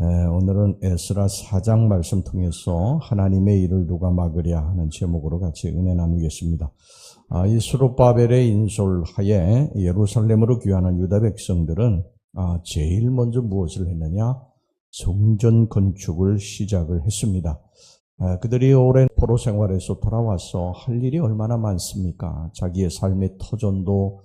에, 오늘은 에스라 4장 말씀 통해서 하나님의 일을 누가 막으랴 하는 제목으로 같이 은혜 나누겠습니다. 아, 이 수르바벨의 인솔하에 예루살렘으로 귀환한 유다 백성들은 아, 제일 먼저 무엇을 했느냐? 성전 건축을 시작을 했습니다. 아, 그들이 오랜 포로 생활에서 돌아와서 할 일이 얼마나 많습니까? 자기의 삶의 터전도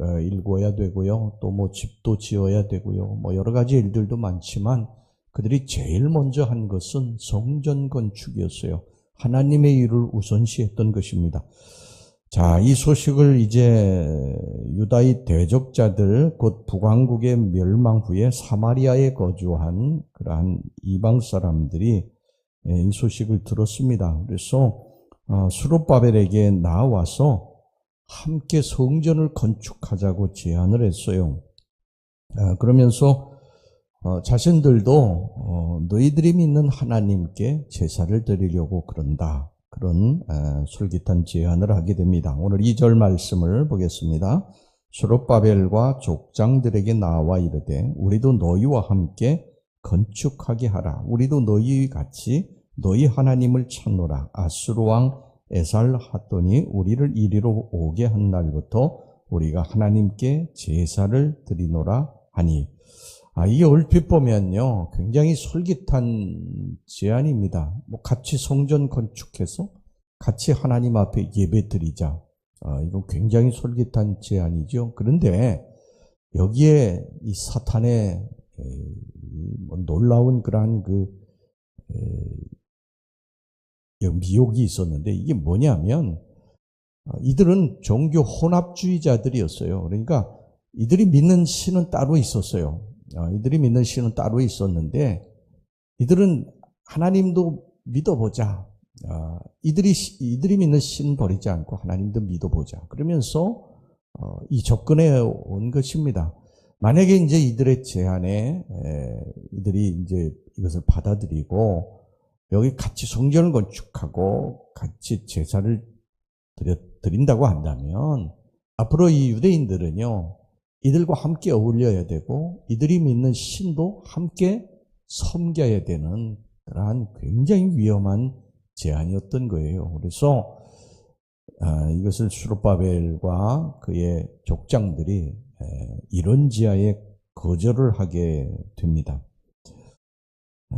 어, 일궈야 되고요. 또 뭐 집도 지어야 되고요. 뭐 여러 가지 일들도 많지만 그들이 제일 먼저 한 것은 성전 건축이었어요. 하나님의 일을 우선시했던 것입니다. 자, 이 소식을 이제 유다의 대적자들, 곧 북왕국의 멸망 후에 사마리아에 거주한 그러한 이방 사람들이 예, 이 소식을 들었습니다. 그래서 어, 수르바벨에게 나와서 함께 성전을 건축하자고 제안을 했어요. 아, 그러면서 어, 자신들도 어, 너희들이 믿는 하나님께 제사를 드리려고 그런다. 그런 에, 솔깃한 제안을 하게 됩니다. 오늘 2절 말씀을 보겠습니다. 수르바벨과 족장들에게 나와 이르되 우리도 너희와 함께 건축하게 하라. 우리도 너희 같이 너희 하나님을 찾노라. 아수르 왕 에살 하더니 우리를 이리로 오게 한 날부터 우리가 하나님께 제사를 드리노라 하니 아, 이게 얼핏 보면요 굉장히 솔깃한 제안입니다. 뭐 같이 성전 건축해서 같이 하나님 앞에 예배 드리자. 아, 이거 굉장히 솔깃한 제안이죠. 그런데 여기에 이 사탄의 뭐 놀라운 그러한 그 미혹이 있었는데 이게 뭐냐면 어, 이들은 종교 혼합주의자들이었어요. 그러니까 이들이 믿는 신은 따로 있었어요. 어, 이들이 믿는 신은 따로 있었는데 이들은 하나님도 믿어보자. 어, 이들이 이들이 믿는 신 버리지 않고 하나님도 믿어보자. 그러면서 이 접근해 온 것입니다. 만약에 이제 이들의 제안에 이들이 이제 이것을 받아들이고 여기 같이 성전을 건축하고 같이 제사를 드려, 드린다고 한다면 앞으로 이 유대인들은요 이들과 함께 어울려야 되고 이들이 믿는 신도 함께 섬겨야 되는 그러한 굉장히 위험한 제안이었던 거예요. 그래서 아, 이것을 수르바벨과 그의 족장들이 이런 지하에 거절을 하게 됩니다.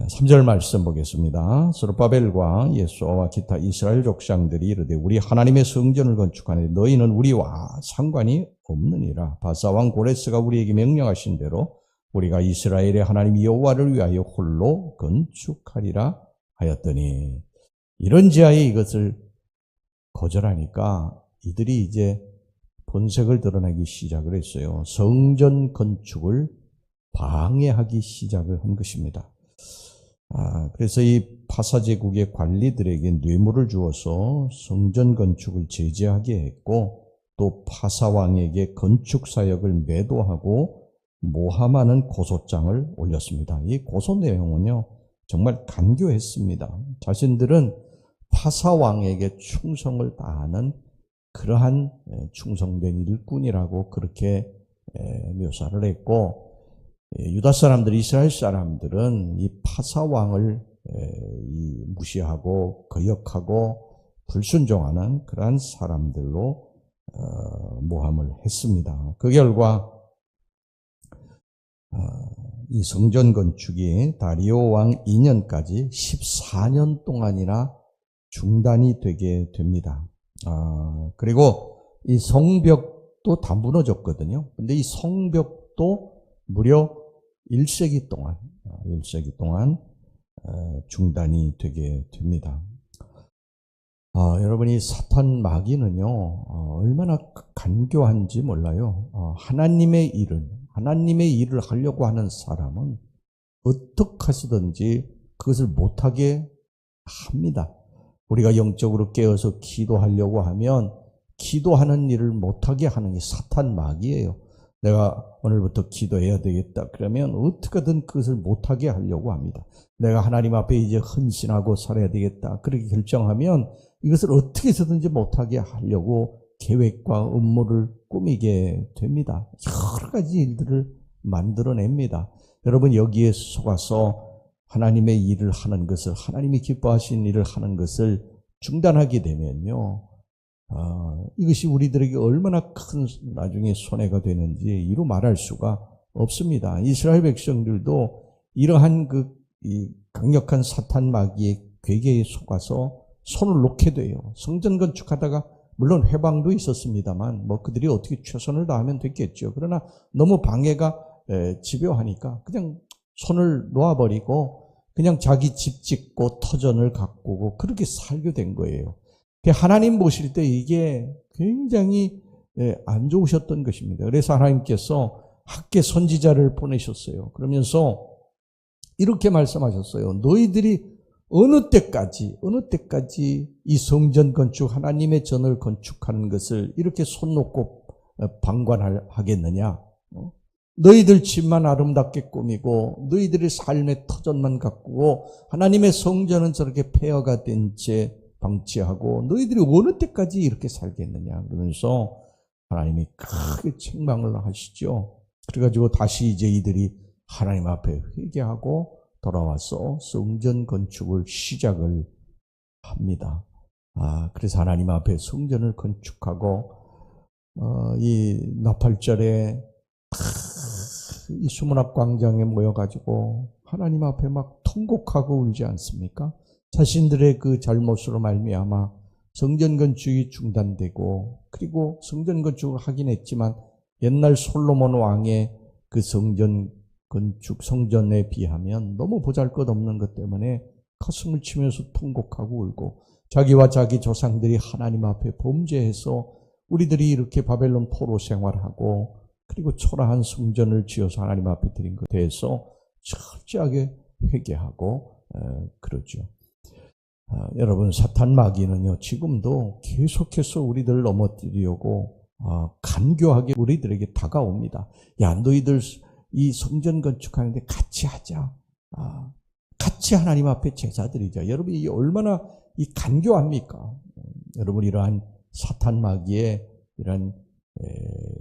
3절 말씀 보겠습니다. 스르바벨과 예수와 기타 이스라엘 족장들이 이르되 우리 하나님의 성전을 건축하니 너희는 우리와 상관이 없느니라. 바사왕 고레스가 우리에게 명령하신 대로 우리가 이스라엘의 하나님 여호와를 위하여 홀로 건축하리라 하였더니 이런 지하에 이것을 거절하니까 이들이 이제 본색을 드러내기 시작을 했어요. 성전 건축을 방해하기 시작을 한 것입니다. 아, 그래서 이 파사 제국의 관리들에게 뇌물을 주어서 성전 건축을 제재하게 했고 또 파사 왕에게 건축 사역을 매도하고 모함하는 고소장을 올렸습니다. 이 고소 내용은요 정말 간교했습니다. 자신들은 파사 왕에게 충성을 다하는 그러한 충성된 일꾼이라고 그렇게 묘사를 했고 예, 유다 사람들, 이스라엘 사람들은 이 파사 왕을 무시하고 거역하고 불순종하는 그러한 사람들로 어, 모함을 했습니다. 그 결과 어, 이 성전 건축이 다리오 왕 2년까지 14년 동안이나 중단이 되게 됩니다. 아, 그리고 이 성벽도 다 무너졌거든요. 근데 이 성벽도 무려 1세기 동안, 1세기 어, 동안 어, 중단이 되게 됩니다. 아, 여러분이 사탄 마귀는요, 어, 얼마나 간교한지 몰라요. 어, 하나님의 일을, 하나님의 일을 하려고 하는 사람은 어떻게 해서든지 그것을 못하게 합니다. 우리가 영적으로 깨어서 기도하려고 하면 기도하는 일을 못하게 하는 게 사탄 마귀예요. 내가 오늘부터 기도해야 되겠다. 그러면 어떻게든 그것을 못하게 하려고 합니다. 내가 하나님 앞에 이제 헌신하고 살아야 되겠다. 그렇게 결정하면 이것을 어떻게 해서든지 못하게 하려고 계획과 업무를 꾸미게 됩니다. 여러 가지 일들을 만들어냅니다. 여러분 여기에 속아서 하나님의 일을 하는 것을 하나님이 기뻐하신 일을 하는 것을 중단하게 되면요. 아, 이것이 우리들에게 얼마나 큰 나중에 손해가 되는지 이루 말할 수가 없습니다. 이스라엘 백성들도 이러한 그이 강력한 사탄 마귀의 괴계에 속아서 손을 놓게 돼요. 성전 건축하다가 물론 회방도 있었습니다만 뭐 그들이 어떻게 최선을 다하면 됐겠죠. 그러나 너무 방해가 에, 집요하니까 그냥 손을 놓아버리고 그냥 자기 집 짓고 터전을 가꾸고 그렇게 살게 된 거예요. 그 하나님 보실 때 이게 굉장히 예, 안 좋으셨던 것입니다. 그래서 하나님께서 학계 선지자를 보내셨어요. 그러면서 이렇게 말씀하셨어요. 너희들이 어느 때까지, 어느 때까지 이 성전 건축, 하나님의 전을 건축하는 것을 이렇게 손 놓고 방관하겠느냐? 어? 너희들 집만 아름답게 꾸미고, 너희들의 삶의 터전만 가꾸고, 하나님의 성전은 저렇게 폐허가 된 채 방치하고, 너희들이 어느 때까지 이렇게 살겠느냐? 그러면서 하나님이 크게 책망을 하시죠. 그래가지고 다시 이제 이들이 하나님 앞에 회개하고 돌아와서 성전 건축을 시작을 합니다. 아, 그래서 하나님 앞에 성전을 건축하고, 어, 이 나팔절에 이 수문 앞 광장에 모여가지고 하나님 앞에 막 통곡하고 울지 않습니까? 자신들의 그 잘못으로 말미암아 성전 건축이 중단되고 그리고 성전 건축을 하긴 했지만 옛날 솔로몬 왕의 그 성전 건축 성전에 비하면 너무 보잘것없는 것 때문에 가슴을 치면서 통곡하고 울고 자기와 자기 조상들이 하나님 앞에 범죄해서 우리들이 이렇게 바벨론 포로 생활하고 그리고 초라한 성전을 지어서 하나님 앞에 드린 것에 대해서 철저하게 회개하고 어, 그러죠. 아, 여러분 사탄 마귀는요 지금도 계속해서 우리들 넘어뜨리려고 아, 간교하게 우리들에게 다가옵니다. 야 너희들 이 성전 건축하는데 같이 하자. 아, 같이 하나님 앞에 제사 드리자. 여러분 이게 얼마나 이 간교합니까? 음, 여러분 이러한 사탄 마귀의 이런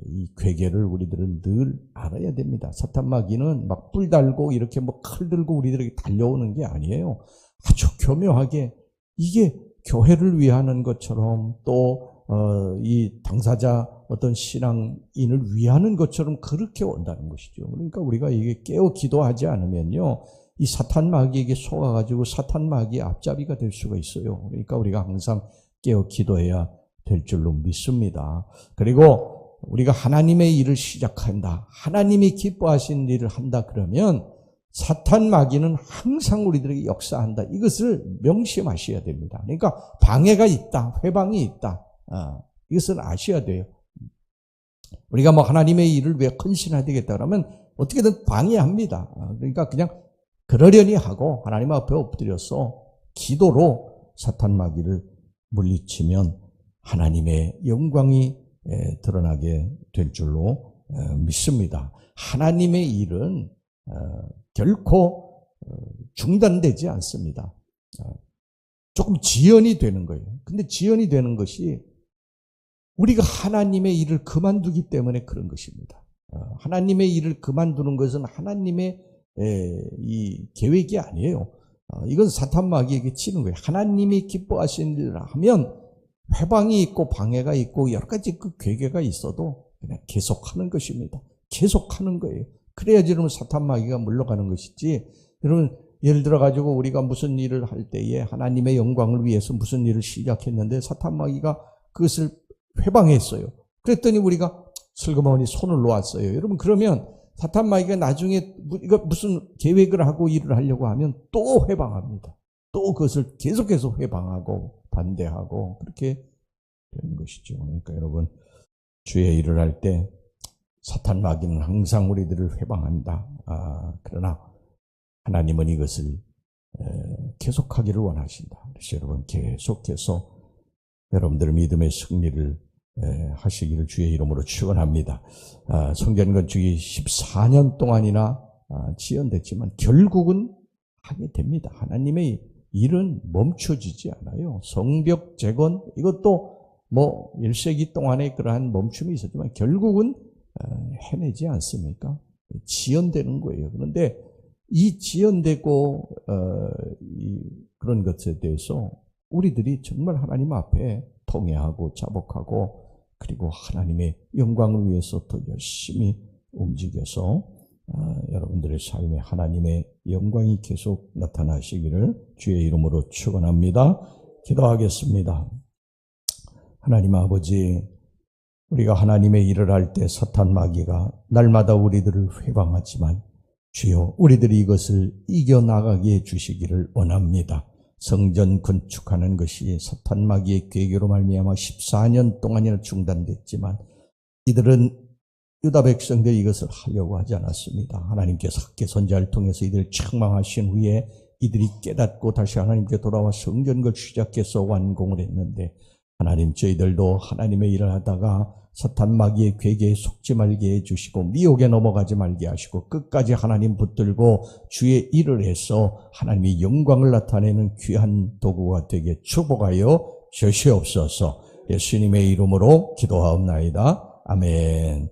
이 괴계를 우리들은 늘 알아야 됩니다. 사탄 마귀는 막 뿔 달고 이렇게 뭐 칼 들고 우리들에게 달려오는 게 아니에요. 아주 교묘하게 이게 교회를 위하는 것처럼 또 어, 이 당사자 어떤 신앙인을 위하는 것처럼 그렇게 온다는 것이죠. 그러니까 우리가 이게 깨어 기도하지 않으면요. 이 사탄 마귀에게 속아가지고 사탄 마귀의 앞잡이가 될 수가 있어요. 그러니까 우리가 항상 깨어 기도해야 될 줄로 믿습니다. 그리고 우리가 하나님의 일을 시작한다. 하나님이 기뻐하신 일을 한다 그러면 사탄 마귀는 항상 우리들에게 역사한다. 이것을 명심하셔야 됩니다. 그러니까 방해가 있다. 회방이 있다. 아, 이것을 아셔야 돼요. 우리가 뭐 하나님의 일을 왜 헌신해야 되겠다 그러면 어떻게든 방해합니다. 아, 그러니까 그냥 그러려니 하고 하나님 앞에 엎드려서 기도로 사탄 마귀를 물리치면 하나님의 영광이 드러나게 될 줄로 믿습니다. 하나님의 일은 어, 결코 어, 중단되지 않습니다. 어, 조금 지연이 되는 거예요. 근데 지연이 되는 것이 우리가 하나님의 일을 그만두기 때문에 그런 것입니다. 하나님의 일을 그만두는 것은 하나님의 이 계획이 아니에요. 이건 사탄 마귀에게 치는 거예요. 하나님이 기뻐하신 일을 하면 회방이 있고 방해가 있고 여러 가지 그 괴계가 있어도 그냥 계속하는 것입니다. 계속하는 거예요. 그래야지 여러분 사탄 마귀가 물러가는 것이지. 여러분 예를 들어 가지고 우리가 무슨 일을 할 때에 하나님의 영광을 위해서 무슨 일을 시작했는데 사탄 마귀가 그것을 회방했어요. 그랬더니 우리가 슬그머니 손을 놓았어요. 여러분 그러면 사탄 마귀가 나중에 이거 무슨 계획을 하고 일을 하려고 하면 또 회방합니다. 또 그것을 계속해서 회방하고 반대하고 그렇게 되는 것이죠. 그러니까 여러분 주의 일을 할 때 사탄 마귀는 항상 우리들을 회방한다. 아, 그러나 하나님은 이것을 계속하기를 원하신다. 그래서 여러분 계속해서 여러분들의 믿음의 승리를 하시기를 주의 이름으로 축원합니다. 아, 성전 건축이 14년 동안이나 아, 지연됐지만 결국은 하게 됩니다. 하나님의 일은 멈춰지지 않아요. 성벽 재건 이것도 뭐 1세기 동안에 그러한 멈춤이 있었지만 결국은 어, 해내지 않습니까? 지연되는 거예요. 그런데 이 지연되고 어, 이 그런 것에 대해서 우리들이 정말 하나님 앞에 통회하고 자복하고 그리고 하나님의 영광을 위해서 더 열심히 움직여서 아, 여러분들의 삶에 하나님의 영광이 계속 나타나시기를 주의 이름으로 축원합니다. 기도하겠습니다. 하나님 아버지, 우리가 하나님의 일을 할 때 사탄 마귀가 날마다 우리들을 회방하지만 주여 우리들이 이것을 이겨나가게 해 주시기를 원합니다. 성전 건축하는 것이 사탄 마귀의 계계로 말미암아 14년 동안이나 중단됐지만 이들은 유다 백성들이 이것을 하려고 하지 않았습니다. 하나님께서 학계 선자를 통해서 이들을 책망하신 후에 이들이 깨닫고 다시 하나님께 돌아와 성전을 시작해서 완공을 했는데 하나님 저희들도 하나님의 일을 하다가 사탄 마귀의 괴계에 속지 말게 해주시고 미혹에 넘어가지 말게 하시고 끝까지 하나님 붙들고 주의 일을 해서 하나님의 영광을 나타내는 귀한 도구가 되게 축복하여 주시옵소서 예수님의 이름으로 기도하옵나이다. 아멘.